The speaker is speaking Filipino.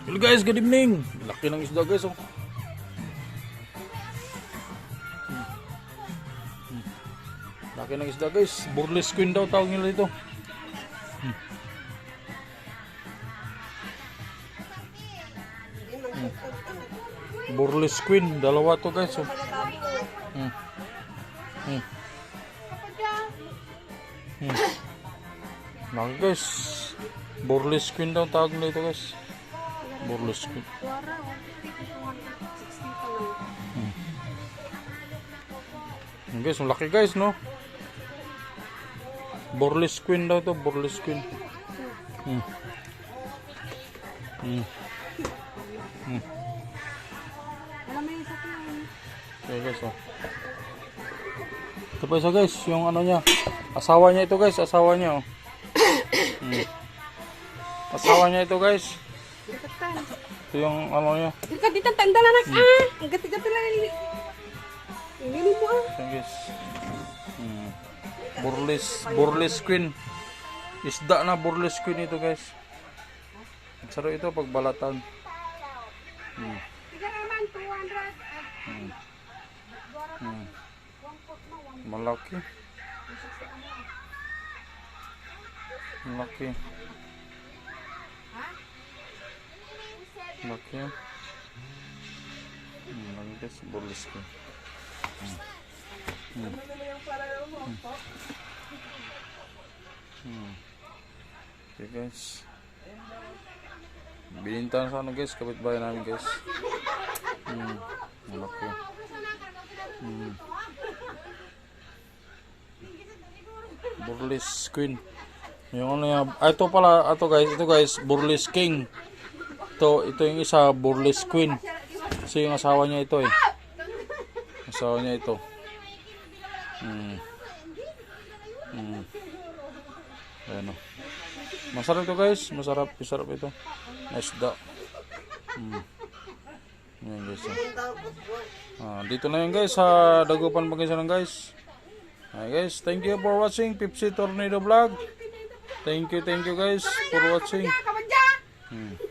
Hello guys, good evening. Laki ng isda guys oh. Hmm. Laki ng isda guys. Burles queen daw tawag nila dito. Hmm. Burles queen, dalawa to guys oh. Hmm. Hmm. Hmm. Laki guys. Burles queen daw tawag nila dito guys. Burles queen. Yan guys, ang laki guys, no? Burles Queen daw to, Burles Queen. Hmm. Hmm. Ko yun. Okay guys, oh. Ito pa isa guys, yung ano niya. Asawa niya ito guys, asawa niya, oh. Hmm. Asawa niya ito guys. Dekatan. Ito yung ano niya. Dekat dito, tanda na nak. Ah, ang gati-gati lang. ini. Ini mo ah. Ito guys. Hmm. Burles, Burles Queen. Isda na Burles Queen ito guys. Magsaro ito pag balatan. Hmm. 200. Hmm. Malaki. Malaki. Malaki. Hmm, lagi guys, Burles Queen. Hmm. Hmm. Hmm. Okay guys. Binintan sa ano guys, kapitbahay namin guys. Hmm. Malaki. Hmm. Burles Queen. Yung ano yan. Ah, ito pala, ito guys, ito guys, Burles King. Ito, ito yung isa, Burles Queen. Kasi yung asawa niya ito eh. Asawa niya ito. Hmm. Hmm. Ayan o. Masarap ito guys. Masarap. Masarap ito. Nice da. Hmm. Ayan guys. oh. Ah, dito na yun guys sa Dagupan Pangasinan guys. Hi guys, thank you for watching Pipsi Tornado Vlog. Thank you, thank you guys for watching. Hmm.